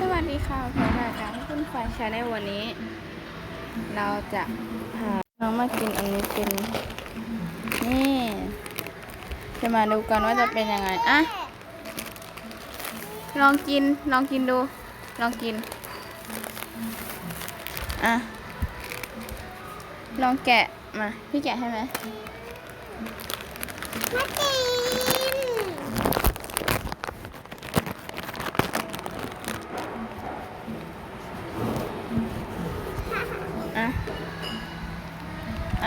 สวัสดีค่ะผมรายการคุณควายชาแนลวันนี้ เราจะพาน้องมากินอันนี้เป็นนี่ จะมาดูกันว่าจะเป็นยังไงอะลองกินลองกินดู ลองกินอะลองแกะมาพี่แกะให้ไหมมากิ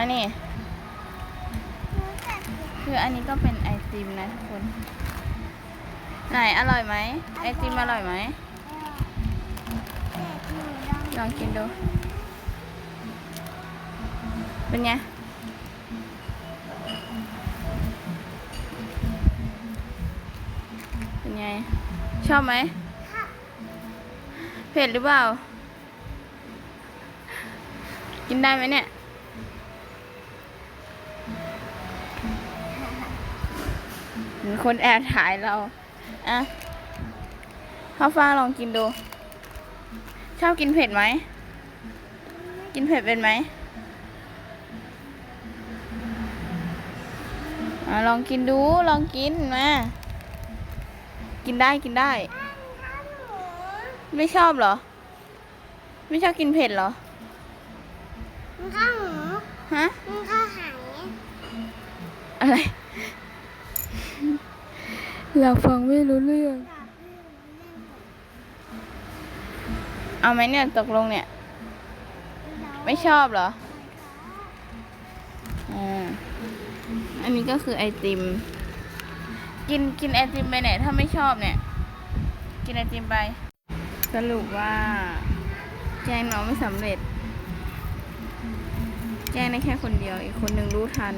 อันนี้ คืออันนี้ก็เป็นไอติมนะทุกคน ไหนอร่อยไหมไอติมอร่อยไหมลองกินดู เป็นไงเป็นไง ชอบไหมเผ็ดหรือเปล่า กินได้ไหมเนี่ย มือนคนแอบถ่ายเรา อะข้าวฟ้างลองกินดู ชอบกินเผ็ดไหม กินเผ็ดเป็นไหมอะลองกินดู ลองกินมา กินได้กินได้ ไม่ชอบเหรอ ไม่ชอบกินเผ็ดเหรอมันข้าวหมูฮะมันข้าวหายอะไร อยากฟังไม่รู้เรื่อง เอาไหมเนี่ยตกลงเนี่ย ไม่ชอบเหรออ่าอันนี้ก็คือไอติม กินกินไอติมไปไหนถ้าไม่ชอบเนี่ย กินไอติมไป สรุปว่าแกล้งน้องไม่สำเร็จ แกล้งได้แค่คนเดียว อีกคนหนึ่งรู้ทัน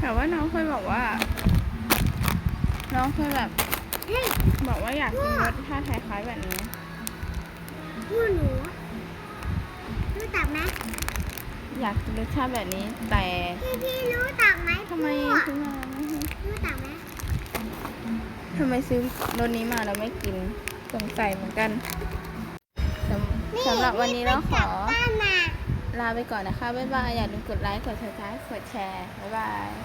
แต่ว่าน้องเคยบอกว่า น้องเคยแบบเฮ้ยบอกว่าอยากกินรสชาติคล้ายๆแบบนี้พูดหนูรู้จักไหมอยากกินรสชาติแบบนี้ แต่พี่พี่รู้จักไหมทำไมพูดซื้อมาไม่ให้รู้จักไหมทำไมซื้อรสนี้มาแล้วไม่กินสงสัยเหมือนกันสำสำหรับวันนี้เราขอบ้านมาลาไปก่อนนะคะ บ๊ายบาย อย่าลืมกดไลค์ กดซับสไครต์กดแชร์ บ๊ายบาย